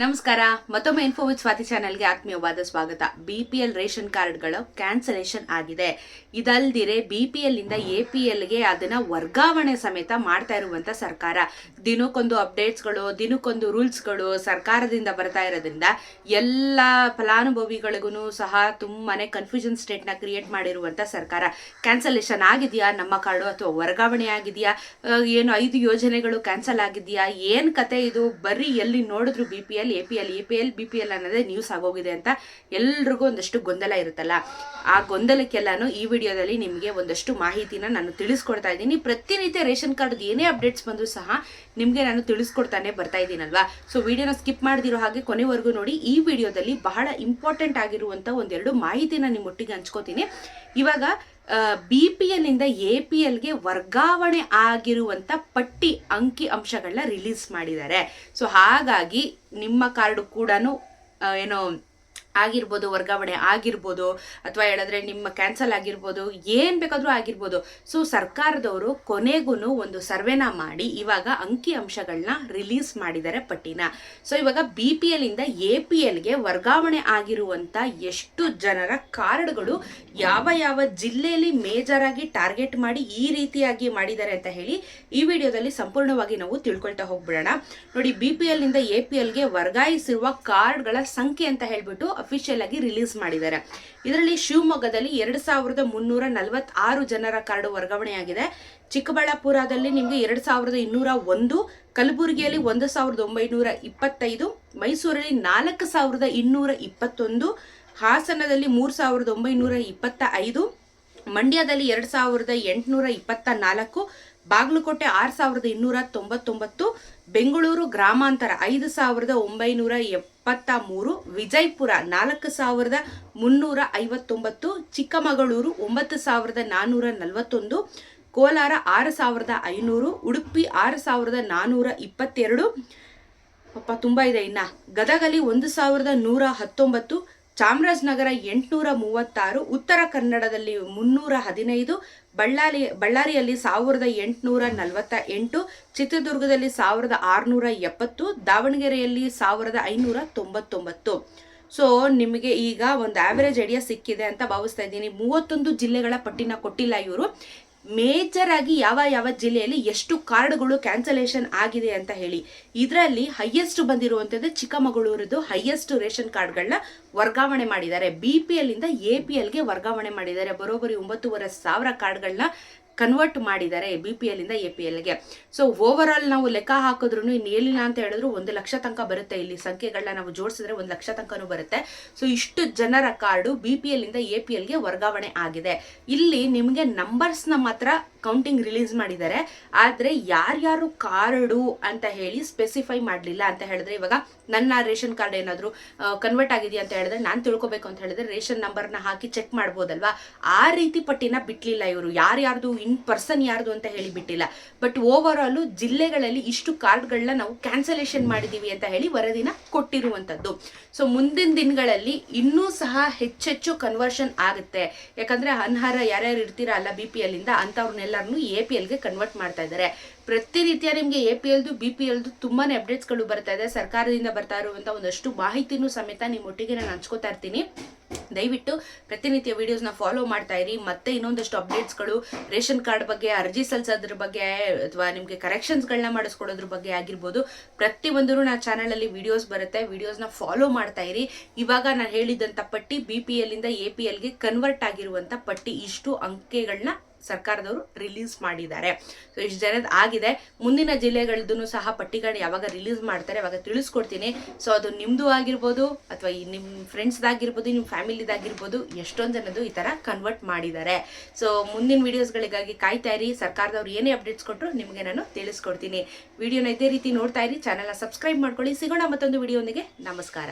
ನಮಸ್ಕಾರ. ಮತ್ತೊಮ್ಮೆ info with Swati ಚಾನಲ್ಗೆ ಆತ್ಮೀಯವಾದ ಸ್ವಾಗತ. ಬಿ ಪಿ ಎಲ್ ರೇಷನ್ ಕಾರ್ಡ್ಗಳು ಕ್ಯಾನ್ಸಲೇಷನ್ ಆಗಿದೆ. ಇದಲ್ದಿರೆ ಬಿ ಪಿ ಎಲ್ ಇಂದ ಎ ಪಿ ಎಲ್ಗೆ ಅದನ್ನ ವರ್ಗಾವಣೆ ಸಮೇತ ಮಾಡ್ತಾ ಇರುವಂತ ಸರ್ಕಾರ. ದಿನಕ್ಕೊಂದು ಅಪ್ಡೇಟ್ಸ್ಗಳು, ದಿನಕ್ಕೊಂದು ರೂಲ್ಸ್ಗಳು ಸರ್ಕಾರದಿಂದ ಬರ್ತಾ ಇರೋದ್ರಿಂದ ಎಲ್ಲ ಫಲಾನುಭವಿಗಳಿಗೂ ಸಹ ತುಂಬಾನೇ ಕನ್ಫ್ಯೂಷನ್ ಸ್ಟೇಟ್ನ ಕ್ರಿಯೇಟ್ ಮಾಡಿರುವಂತ ಸರ್ಕಾರ. ಕ್ಯಾನ್ಸಲೇಷನ್ ಆಗಿದೆಯಾ? ನಮ್ಮ ಕಾರ್ಡು ಅಥವಾ ವರ್ಗಾವಣೆ ಆಗಿದೆಯಾ? ಏನು ಐದು ಯೋಜನೆಗಳು ಕ್ಯಾನ್ಸಲ್ ಆಗಿದೆಯಾ? ಏನು ಕತೆ ಇದು? ಬರೀ ಎಲ್ಲಿ ನೋಡಿದ್ರು B P L A P L A P L B P L ಅನ್ನೋದೇ ನ್ಯೂಸ್ ಆಗೋಗಿದೆ ಅಂತ ಎಲ್ರಿಗೂ ಒಂದಷ್ಟು ಗೊಂದಲ ಇರುತ್ತಲ್ಲ? ಆ ಗೊಂದಲಕ್ಕೆಲ್ಲಾನು ಈ ವಿಡಿಯೋದಲ್ಲಿ ನಿಮಗೆ ಒಂದಷ್ಟು ಮಾಹಿತಿನ ನಾನು ತಿಳಿಸ್ಕೊಡ್ತಾ ಇದ್ದೀನಿ. ಪ್ರತಿನಿತ್ಯ ರೇಷನ್ ಕಾರ್ಡ್ ಏನೇ ಅಪ್ಡೇಟ್ಸ್ ಬಂದರೂ ಸಹ ನಿಮಗೆ ನಾನು ತಿಳಿಸ್ಕೊಡ್ತಾನೆ ಬರ್ತಾ ಇದ್ದೀನಲ್ವಾ? ಸೊ ವಿಡಿಯೋನ ಸ್ಕಿಪ್ ಮಾಡದಿರೋ ಹಾಗೆ ಕೊನೆವರೆಗೂ ನೋಡಿ. ಈ ವಿಡಿಯೋದಲ್ಲಿ ಬಹಳ ಇಂಪಾರ್ಟೆಂಟ್ ಆಗಿರುವಂಥ ಒಂದೆರಡು ಮಾಹಿತಿನ ನಿಮ್ಮೊಟ್ಟಿಗೆ ಹಂಚ್ಕೋತೀನಿ. ಇವಾಗ ಬಿ ಪಿ ಎಲ್ ಇಂದ ಎ ಪಿ ಎಲ್ಗೆ ವರ್ಗಾವಣೆ ಆಗಿರುವಂತ ಪಟ್ಟಿ ಅಂಕಿ ಅಂಶಗಳನ್ನ ರಿಲೀಸ್ ಮಾಡಿದ್ದಾರೆ. ಸೊ ಹಾಗಾಗಿ ನಿಮ್ಮ ಕಾರ್ಡು ಕೂಡ ಏನೋ ಆಗಿರ್ಬೋದು, ವರ್ಗಾವಣೆ ಆಗಿರ್ಬೋದು, ಅಥವಾ ಹೇಳಿದ್ರೆ ನಿಮ್ಮ ಕ್ಯಾನ್ಸಲ್ ಆಗಿರ್ಬೋದು, ಏನ್ ಬೇಕಾದ್ರೂ ಆಗಿರ್ಬೋದು. ಸೊ ಸರ್ಕಾರದವರು ಕೊನೆಗೂ ಒಂದು ಸರ್ವೆನ ಮಾಡಿ ಇವಾಗ ಅಂಕಿ ಅಂಶಗಳನ್ನ ರಿಲೀಸ್ ಮಾಡಿದ್ದಾರೆ ಪಟ್ಟಿನ. ಸೊ ಇವಾಗ ಬಿ ಪಿ ಎಲ್ ಇಂದ ಎ ಪಿ ಎಲ್ಗೆ ವರ್ಗಾವಣೆ ಆಗಿರುವಂತ ಎಷ್ಟು ಜನರ ಕಾರ್ಡ್ಗಳು ಯಾವ ಯಾವ ಜಿಲ್ಲೆಯಲ್ಲಿ ಮೇಜರ್ ಆಗಿ ಟಾರ್ಗೆಟ್ ಮಾಡಿ ಈ ರೀತಿಯಾಗಿ ಮಾಡಿದ್ದಾರೆ ಅಂತ ಹೇಳಿ ಈ ವಿಡಿಯೋದಲ್ಲಿ ಸಂಪೂರ್ಣವಾಗಿ ನಾವು ತಿಳ್ಕೊಳ್ತಾ ಹೋಗ್ಬಿಡೋಣ. ನೋಡಿ ಬಿ ಪಿ ಎಲ್ ಇಂದ ಎ ಪಿ ಎಲ್ಗೆ ವರ್ಗಾಯಿಸಿರುವ ಕಾರ್ಡ್ಗಳ ಸಂಖ್ಯೆ ಅಂತ ಹೇಳ್ಬಿಟ್ಟು ಅಫಿಷಿಯಲ್ ಆಗಿ ರಿಲೀಸ್ ಮಾಡಿದ್ದಾರೆ. ಇದರಲ್ಲಿ ಶಿವಮೊಗ್ಗದಲ್ಲಿ ಎರಡು ಸಾವಿರದ ಮುನ್ನೂರ ನಲವತ್ತಾರು ಜನರ ಕಾರ್ಡು ವರ್ಗಾವಣೆಯಾಗಿದೆ. ಚಿಕ್ಕಬಳ್ಳಾಪುರದಲ್ಲಿ ನಿಮಗೆ ಎರಡು ಸಾವಿರದ ಇನ್ನೂರ ಒಂದು, ಕಲಬುರಗಿಯಲ್ಲಿ ಒಂದು ಸಾವಿರದ ಒಂಬೈನೂರ ಇಪ್ಪತ್ತೈದು, ಮೈಸೂರಲ್ಲಿ ನಾಲ್ಕು ಸಾವಿರದ ಇನ್ನೂರ ಇಪ್ಪತ್ತೊಂದು, ಹಾಸನದಲ್ಲಿ ಮೂರು ಸಾವಿರದ ಒಂಬೈನೂರ ಇಪ್ಪತ್ತ ಐದು ಮಂಡ್ಯದಲ್ಲಿ ಎರಡು ಸಾವಿರದ ಎಂಟುನೂರ ಇಪ್ಪತ್ತ ನಾಲ್ಕು, ಬಾಗಲಕೋಟೆ ಆರು ಸಾವಿರದ ಇನ್ನೂರ ತೊಂಬತ್ತೊಂಬತ್ತು, ಬೆಂಗಳೂರು ಗ್ರಾಮಾಂತರ ಐದು ಸಾವಿರದ ಒಂಬೈನೂರ ಎಪ್ಪತ್ತ ಮೂರು, ವಿಜಯಪುರ ನಾಲ್ಕು ಸಾವಿರದ ಮುನ್ನೂರ ಐವತ್ತೊಂಬತ್ತು, ಚಿಕ್ಕಮಗಳೂರು ಒಂಬತ್ತು ಸಾವಿರದ ನಾನ್ನೂರ ನಲವತ್ತೊಂದು, ಕೋಲಾರ ಆರು ಸಾವಿರದ ಐನೂರು, ಉಡುಪಿ ಆರು ಸಾವಿರದ ನಾನ್ನೂರ ಇಪ್ಪತ್ತೆರಡು. ಪಾಪ ತುಂಬಾ ಇದೆ ಇನ್ನ. ಗದಗಲಿ ಒಂದು ಸಾವಿರದ ನೂರ ಹತ್ತೊಂಬತ್ತು ಚಾಮರಾಜನಗರ ಎಂಟುನೂರ ಮೂವತ್ತಾರು, ಉತ್ತರ ಕನ್ನಡದಲ್ಲಿ ಮುನ್ನೂರ ಹದಿನೈದು ಬಳ್ಳಾರಿ ಬಳ್ಳಾರಿಯಲ್ಲಿ ಸಾವಿರದ ಎಂಟುನೂರ ನಲವತ್ತ ಎಂಟು, ಚಿತ್ರದುರ್ಗದಲ್ಲಿ ಸಾವಿರದ ಆರುನೂರ ಎಪ್ಪತ್ತು, ದಾವಣಗೆರೆಯಲ್ಲಿ ಸಾವಿರದ ಐನೂರ ತೊಂಬತ್ತೊಂಬತ್ತು. ಸೊ ನಿಮಗೆ ಈಗ ಒಂದು ಆವರೇಜ್ ಐಡಿಯಾ ಸಿಕ್ಕಿದೆ ಅಂತ ಭಾವಿಸ್ತಾ ಇದ್ದೀನಿ. ಮೂವತ್ತೊಂದು ಜಿಲ್ಲೆಗಳ ಪಟ್ಟಿನ ಕೊಟ್ಟಿಲ್ಲ ಇವರು. ಮೇಜರ್ ಆಗಿ ಯಾವ ಯಾವ ಜಿಲ್ಲೆಯಲ್ಲಿ ಎಷ್ಟು ಕಾರ್ಡ್ಗಳು ಕ್ಯಾನ್ಸಲೇಷನ್ ಆಗಿದೆ ಅಂತ ಹೇಳಿ. ಇದರಲ್ಲಿ ಹೈಯೆಸ್ಟ್ ಬಂದಿರುವಂಥದ್ದು ಚಿಕ್ಕಮಗಳೂರದು ಹೈಯೆಸ್ಟ್ ರೇಷನ್ ಕಾರ್ಡ್ಗಳನ್ನ ವರ್ಗಾವಣೆ ಮಾಡಿದ್ದಾರೆ. ಬಿ ಪಿ ಎಲ್ ಇಂದ ಎ ಪಿ ಎಲ್ಗೆ ವರ್ಗಾವಣೆ ಮಾಡಿದ್ದಾರೆ. ಬರೋಬ್ಬರಿ ಒಂಬತ್ತೂವರೆ ಸಾವಿರ ಕಾರ್ಡ್ಗಳನ್ನ ಕನ್ವರ್ಟ್ ಮಾಡಿದ್ದಾರೆ ಬಿ ಪಿ ಎಲ್ ಇಂದ ಎ ಪಿ ಎಲ್ಗೆ ಸೊ ಓವರ್ ಆಲ್ ನಾವು ಲೆಕ್ಕ ಹಾಕಿದ್ರು ಇನ್ನು ಏನಿಲ್ಲ ಅಂತ ಹೇಳಿದ್ರು ಒಂದು ಲಕ್ಷ ತನಕ ಬರುತ್ತೆ ಇಲ್ಲಿ. ಸಂಖ್ಯೆಗಳನ್ನ ನಾವು ಜೋಡಿಸಿದ್ರೆ ಒಂದು ಲಕ್ಷ ತನಕನೂ ಬರುತ್ತೆ. ಸೊ ಇಷ್ಟು ಜನರ ಕಾರ್ಡು ಬಿ ಪಿ ಎಲ್ ಇಂದ ಎ ಪಿ ಎಲ್ಗೆ ವರ್ಗಾವಣೆ ಆಗಿದೆ. ಇಲ್ಲಿ ನಿಮಗೆ ನಂಬರ್ಸ್ನ ಮಾತ್ರ ಕೌಂಟಿಂಗ್ ರಿಲೀಸ್ ಮಾಡಿದ್ದಾರೆ. ಆದರೆ ಯಾರ್ಯಾರು ಕಾರ್ಡು ಅಂತ ಹೇಳಿ ಸ್ಪೆಸಿಫೈ ಮಾಡಲಿಲ್ಲ ಅಂತ ಹೇಳಿದ್ರೆ ಇವಾಗ ನನ್ನ ರೇಷನ್ ಕಾರ್ಡ್ ಏನಾದ್ರು ಕನ್ವರ್ಟ್ ಆಗಿದೆಯಾ ಅಂತ ಹೇಳಿದ್ರೆ ನಾನು ತಿಳ್ಕೊಬೇಕು ಅಂತ ಹೇಳಿದ್ರೆ ರೇಷನ್ ನಂಬರ್ನ ಹಾಕಿ ಚೆಕ್ ಮಾಡ್ಬೋದಲ್ವಾ? ಆ ರೀತಿ ಪಟ್ಟಿನ ಬಿಟ್ಲಿಲ್ಲ ಇವರು. ಯಾರ್ಯಾರ್ದು ಇನ್ ಪರ್ಸನ್ ಯಾರ್ದು ಅಂತ ಹೇಳಿ ಬಿಟ್ಟಿಲ್ಲ ಬಟ್ ಓವರ್ ಆಲ್ ಜಿಲ್ಲೆಗಳಲ್ಲಿ ಇಷ್ಟು ಕಾರ್ಡ್ಗಳನ್ನ ನಾವು ಕ್ಯಾನ್ಸಲೇಷನ್ ಮಾಡಿದೀವಿ ಅಂತ ಹೇಳಿ ವರದಿನ ಕೊಟ್ಟಿರುವಂತದ್ದು ಸೊ ಮುಂದಿನ ದಿನಗಳಲ್ಲಿ ಇನ್ನೂ ಸಹ ಹೆಚ್ಚೆಚ್ಚು ಕನ್ವರ್ಷನ್ ಆಗುತ್ತೆ. ಯಾಕಂದ್ರೆ ಅನ್ಹಾರ ಯಾರ್ಯಾರು ಇರ್ತೀರಾ ಅಲ್ಲ ಬಿ ಪಿ ಎಲ್ ಇಂದ ಅಂತವ್ರನ್ನೆಲ್ಲರನ್ನು ಎ ಪಿ ಎಲ್ಗೆ ಕನ್ವರ್ಟ್ ಮಾಡ್ತಾ ಇದ್ದಾರೆ ಪ್ರತಿನಿತ್ಯ ನಿಮಗೆ ಎ ಪಿ ಎಲ್ದು ಬಿ ಪಿ ಎಲ್ದು ತುಂಬಾನೇ ಅಪ್ಡೇಟ್ಸ್ಗಳು ಬರ್ತಾ ಇದೆ. ಸರ್ಕಾರದಿಂದ ಬರ್ತಾ ಇರುವಂತ ಒಂದಷ್ಟು ಮಾಹಿತಿನೂ ಸಮೇತ ನಿಮ್ಮೊಟ್ಟಿಗೆ ನಾನು ಹಂಚ್ಕೋತಾ ಇರ್ತೀನಿ. ದಯವಿಟ್ಟು ಪ್ರತಿನಿತ್ಯ ವಿಡಿಯೋಸ್ನ ಫಾಲೋ ಮಾಡ್ತಾ ಇರಿ. ಮತ್ತೆ ಇನ್ನೊಂದಷ್ಟು ಅಪ್ಡೇಟ್ಸ್ಗಳು ರೇಷನ್ ಕಾರ್ಡ್ ಬಗ್ಗೆ, ಅರ್ಜಿ ಸಲ್ಲಿಸೋದ್ರ ಬಗ್ಗೆ, ಅಥವಾ ನಿಮಗೆ ಕರೆಕ್ಷನ್ಸ್ಗಳನ್ನ ಮಾಡಿಸ್ಕೊಡೋದ್ರ ಬಗ್ಗೆ ಆಗಿರ್ಬೋದು. ಪ್ರತಿಯೊಂದೂ ನಾ ಚಾನಲಲ್ಲಿ ವಿಡಿಯೋಸ್ ಬರುತ್ತೆ. ವಿಡಿಯೋಸ್ನ ಫಾಲೋ ಮಾಡ್ತಾ ಇರಿ. ಇವಾಗ ನಾನು ಹೇಳಿದಂಥ ಪಟ್ಟಿ ಬಿ ಪಿ ಎಲ್ ಇಂದ ಎ ಪಿ ಎಲ್ಗೆ ಕನ್ವರ್ಟ್ ಆಗಿರುವಂಥ ಪಟ್ಟಿ. ಇಷ್ಟು ಅಂಕೆಗಳನ್ನ ಸರ್ಕಾರದವರು ರಿಲೀಸ್ ಮಾಡಿದ್ದಾರೆ. ಸೊ ಇಷ್ಟು ಜನದ ಆಗಿದೆ. ಮುಂದಿನ ಜಿಲ್ಲೆಗಳದ್ದು ಸಹ ಪಟ್ಟಿಗಳನ್ನ ಯಾವಾಗ ರಿಲೀಸ್ ಮಾಡ್ತಾರೆ ಅವಾಗ ತಿಳಿಸ್ಕೊಡ್ತೀನಿ. ಸೊ ಅದು ನಿಮ್ಮದು ಆಗಿರ್ಬೋದು ಅಥವಾ ಈ ನಿಮ್ಮ ಫ್ರೆಂಡ್ಸ್ದಾಗಿರ್ಬೋದು ನಿಮ್ಮ ಫ್ಯಾಮಿಲಿದಾಗಿರ್ಬೋದು ಎಷ್ಟೊಂದು ಜನದ್ದು ಈ ಥರ ಕನ್ವರ್ಟ್ ಮಾಡಿದ್ದಾರೆ. ಸೊ ಮುಂದಿನ ವೀಡಿಯೋಸ್ಗಳಿಗಾಗಿ ಕಾಯ್ತಾ ಇರಿ. ಸರ್ಕಾರದವ್ರು ಏನೇ ಅಪ್ಡೇಟ್ಸ್ ಕೊಟ್ಟರು ನಿಮಗೆ ನಾನು ತಿಳಿಸ್ಕೊಡ್ತೀನಿ. ವಿಡಿಯೋನ ಇದೇ ರೀತಿ ನೋಡ್ತಾ ಇರಿ. ಚಾನಲ್ನ ಸಬ್ಸ್ಕ್ರೈಬ್ ಮಾಡ್ಕೊಳ್ಳಿ. ಸಿಗೋಣ ಮತ್ತೊಂದು ವಿಡಿಯೋನಿಗೆ ನಮಸ್ಕಾರ.